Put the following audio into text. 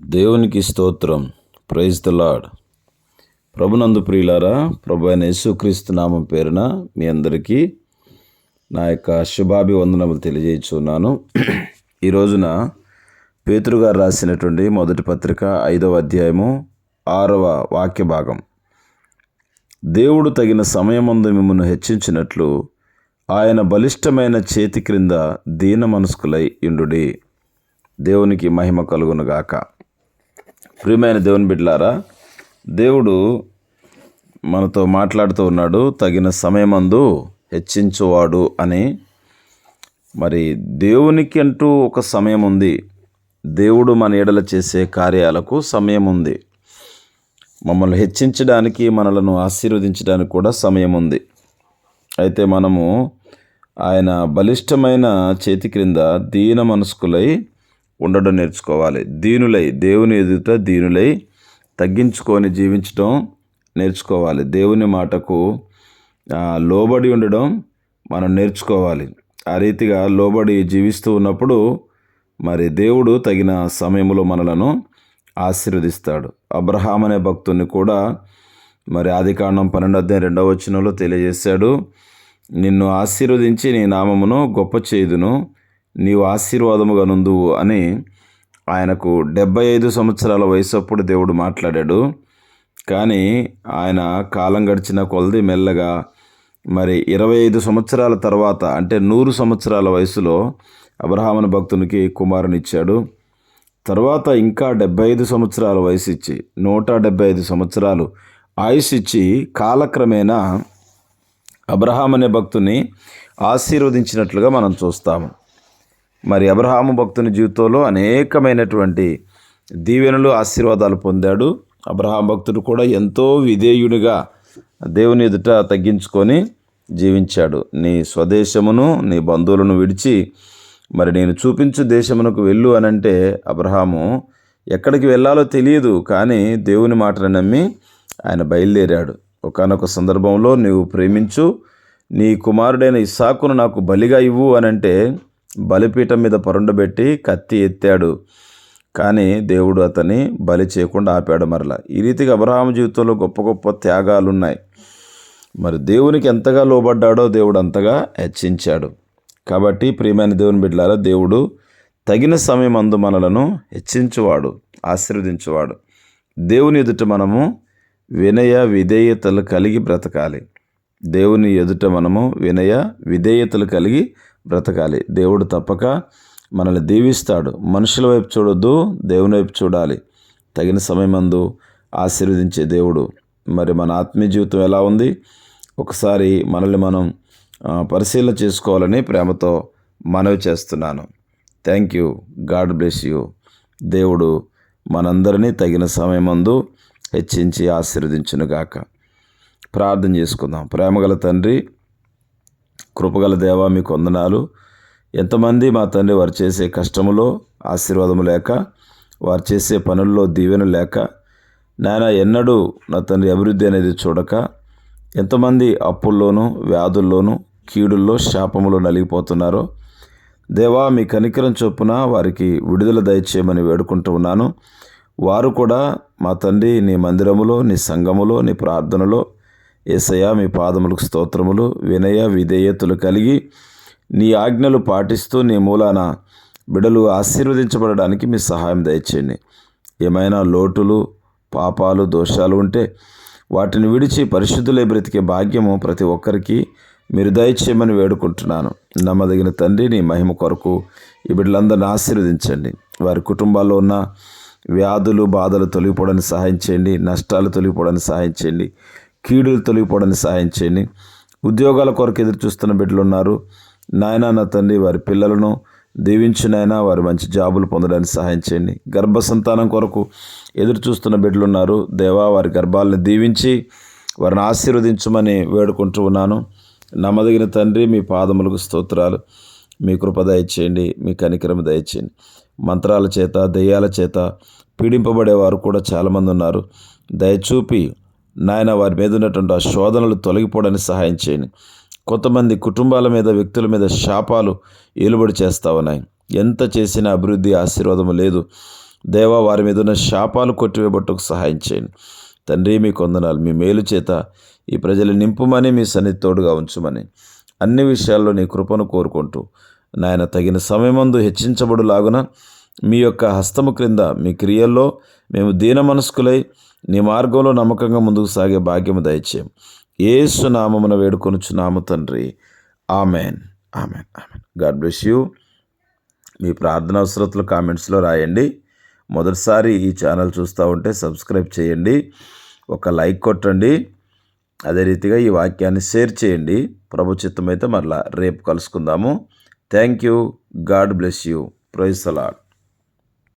దేవునికి స్తోత్రం. Praise the lord ప్రభునందు ప్రియులారా ప్రభు అయిన యేసుక్రీస్తు నామం పేరున మీ అందరికీ నా యొక్క శుభాభివందనములు తెలియజేస్తున్నాను. ఈ రోజున పేతురుగారు రాసినటువంటి మొదటి పత్రిక ఐదవ అధ్యాయము ఆరవ వాక్య భాగం. దేవుడు తగిన సమయమందు మిమ్మల్ని హెచ్చించినట్లు ఆయన బలిష్టమైన చేతి క్రింద దీన మనస్కులై ఇండుడి దేవునికి మహిమ కలుగునుగాక. ప్రియమైన దేవుని బిడ్డలారా దేవుడు మనతో మాట్లాడుతూ ఉన్నాడు. తగిన సమయమందు హెచ్చించువాడు అని. మరి దేవునికి అంటూ ఒక సమయం ఉంది. దేవుడు మన ఎడల చేసే కార్యాలకు సమయం ఉంది. మమ్మల్ని హెచ్చించడానికి మనలను ఆశీర్వదించడానికి కూడా సమయం ఉంది. అయితే మనము ఆయన బలిష్టమైన చేతి క్రింద దీన మనస్కులై ఉండడం నేర్చుకోవాలి. దీనులై దేవుని ఎదుట దీనులై తగ్గించుకొని జీవించడం నేర్చుకోవాలి. దేవుని మాటకు లోబడి ఉండడం మనం నేర్చుకోవాలి. ఆ రీతిగా లోబడి జీవిస్తూ ఉన్నప్పుడు మరి దేవుడు తగిన సమయంలో మనలను ఆశీర్వదిస్తాడు. అబ్రహాం అనే భక్తుని కూడా మరి ఆదికాండం పన్నెండు అధ్యాయం రెండవ వచనంలో తెలియజేశాడు. నిన్ను ఆశీర్వదించి నీ నామమును గొప్ప చేయుదును. నీవు ఆశీర్వాదముగా నుందువు అని ఆయనకు డెబ్బై ఐదు సంవత్సరాల వయసు అప్పుడు దేవుడు మాట్లాడాడు. కానీ ఆయన కాలం గడిచిన కొలది మెల్లగా మరి ఇరవై ఐదు సంవత్సరాల తర్వాత అంటే నూరు సంవత్సరాల వయసులో అబ్రహాముని భక్తునికి కుమారునిచ్చాడు. తర్వాత ఇంకా డెబ్బై ఐదు సంవత్సరాల వయసు ఇచ్చి నూట డెబ్బై ఐదు సంవత్సరాలు ఆయుష్ ఇచ్చి కాలక్రమేణా అబ్రహాం అనే భక్తుని ఆశీర్వదించినట్లుగా మనం చూస్తాము. మరి అబ్రహాము భక్తుని జీవితంలో అనేకమైనటువంటి దీవెనలు ఆశీర్వాదాలు పొందాడు. అబ్రహాం భక్తుడు కూడా ఎంతో విధేయుడిగా దేవుని ఎదుట తగ్గించుకొని జీవించాడు. నీ స్వదేశమును నీ బంధువులను విడిచి మరి నేను చూపించు దేశమునకు వెళ్ళు అనంటే అబ్రహాము ఎక్కడికి వెళ్ళాలో తెలియదు కానీ దేవుని మాటను నమ్మి ఆయన బయలుదేరాడు. ఒకానొక సందర్భంలో నీవు ప్రేమించు నీ కుమారుడైన ఇస్సాకును నాకు బలిగా ఇవ్వు అనంటే బలిపీఠం మీద పరుండబెట్టి కత్తి ఎత్తాడు. కానీ దేవుడు అతని బలి చేయకుండా ఆపాడు మరలా. ఈ రీతిగా అబ్రహాం జీవితంలో గొప్ప గొప్ప త్యాగాలు ఉన్నాయి మరి దేవునికి ఎంతగా లోబడ్డాడో దేవుడు అంతగా హెచ్చించాడు. కాబట్టి ప్రియమైన దేవుని బిడ్డలారా దేవుడు తగిన సమయం అందు మనలను హెచ్చించువాడు ఆశీర్వదించువాడు. దేవుని ఎదుట మనము వినయ విధేయతలు కలిగి బ్రతకాలి. దేవుని ఎదుట మనము వినయ విధేయతలు కలిగి బ్రతకాలి. దేవుడు తప్పక మనల్ని దీవిస్తాడు. మనుషుల వైపు చూడొద్దు దేవుని వైపు చూడాలి. తగిన సమయమందు ఆశీర్వదించే దేవుడు. మరి మన ఆత్మీయ జీవితం ఎలా ఉంది? ఒకసారి మనల్ని మనం పరిశీలన చేసుకోవాలని ప్రేమతో మనవి చేస్తున్నాను. Thank you God bless you దేవుడు మనందరినీ తగిన సమయమందు హెచ్చించి ఆశీర్వదించునుగాక. ప్రార్థన చేసుకుందాం. ప్రేమగల తండ్రి కృపగల దేవ మీకు వందనాలు. ఎంతమంది మా తండ్రి వారు చేసే కష్టములో ఆశీర్వాదము లేక వారు చేసే పనుల్లో దీవెన లేక నాయన ఎన్నడూ నా తండ్రి అభివృద్ధి అనేది చూడక ఎంతమంది అప్పుల్లోనూ వ్యాధుల్లోనూ కీడుల్లో శాపములో నలిగిపోతున్నారో దేవా మీ కనికరం చొప్పున వారికి విడుదల దయచేయమని వేడుకుంటూ ఉన్నాను. వారు కూడా మా తండ్రి నీ మందిరములో నీ సంఘములో నీ ప్రార్థనలో ఏసయ్య మీ పాదములకు స్తోత్రములు. వినయ విధేయతలు కలిగి నీ ఆజ్ఞలు పాటిస్తూ నీ మూలాన బిడలు ఆశీర్వదించబడడానికి మీ సహాయం దయచేయండి. ఏమైనా లోటులు పాపాలు దోషాలు ఉంటే వాటిని విడిచి పరిశుద్ధులే బ్రతికే భాగ్యము ప్రతి ఒక్కరికి మీరు దయచేయమని వేడుకుంటున్నాను. నమ్మదగిన తండ్రి నీ మహిమ కొరకు ఈ బిడ్డలందరిని ఆశీర్వదించండి. వారి కుటుంబాల్లో ఉన్న వ్యాధులు బాధలు తొలగిపోవడానికి సహాయం చేయండి. నష్టాలు తొలగిపోవడానికి సహాయం చేయండి. కీడులు తొలగిపోవడానికి సహాయం చేయండి. ఉద్యోగాల కొరకు ఎదురు చూస్తున్న బిడ్డలు ఉన్నారు. నాయన నా తండ్రి వారి పిల్లలను దీవించినైనా వారి మంచి జాబులు పొందడానికి సహాయం చేయండి. గర్భ సంతానం కొరకు ఎదురు చూస్తున్న బిడ్డలు ఉన్నారు. దేవా వారి గర్భాలను దీవించి వారిని ఆశీర్వదించమని వేడుకుంటూ ఉన్నాను. నమ్మదగిన తండ్రి మీ పాదములకు స్తోత్రాలు. మీ కృప దయచేయండి మీ కనికరం దయచేయండి. మంత్రాల చేత దెయ్యాల చేత పీడింపబడేవారు కూడా చాలామంది ఉన్నారు. దయచూపి నాయన వారి మీద ఉన్నటువంటి ఆ శోధనలు తొలగిపోవడానికి సహాయం చేయండి. కొంతమంది కుటుంబాల మీద వ్యక్తుల మీద శాపాలు ఏలుబడి చేస్తా ఉన్నాయి. ఎంత చేసినా అభివృద్ధి ఆశీర్వాదము లేదు. దేవా వారి మీద ఉన్న శాపాలు కొట్టివేయబట్టుకు సహాయం చేయండి. తండ్రి మీ కొందనాలు మీ మేలు చేత ఈ ప్రజలు నింపుమని మీ సన్నిధి తోడుగా ఉంచుమని అన్ని విషయాల్లో నీ కృపను కోరుకుంటూ నాయన తగిన సమయమందు హెచ్చించబడులాగున మీ యొక్క హస్తము క్రింద మీ క్రియల్లో మేము దీన మనస్కులై నీ మార్గంలో నమ్మకంగా ముందుకు సాగే భాగ్యము దయచేయం ఏసు నామమున వేడుకొనుచున్నాము తండ్రి. Amen. Amen. Amen. God bless you. మీ ప్రార్థన అవసరతలు కామెంట్స్లో రాయండి. మొదటిసారి ఈ ఛానల్ చూస్తూ ఉంటే సబ్స్క్రైబ్ చేయండి. ఒక లైక్ కొట్టండి. అదే రీతిగా ఈ వాక్యాన్ని షేర్ చేయండి. ప్రభుచిత్తం అయితే మరలా రేపు కలుసుకుందాము. Thank you. God bless you. Praise అలాడ్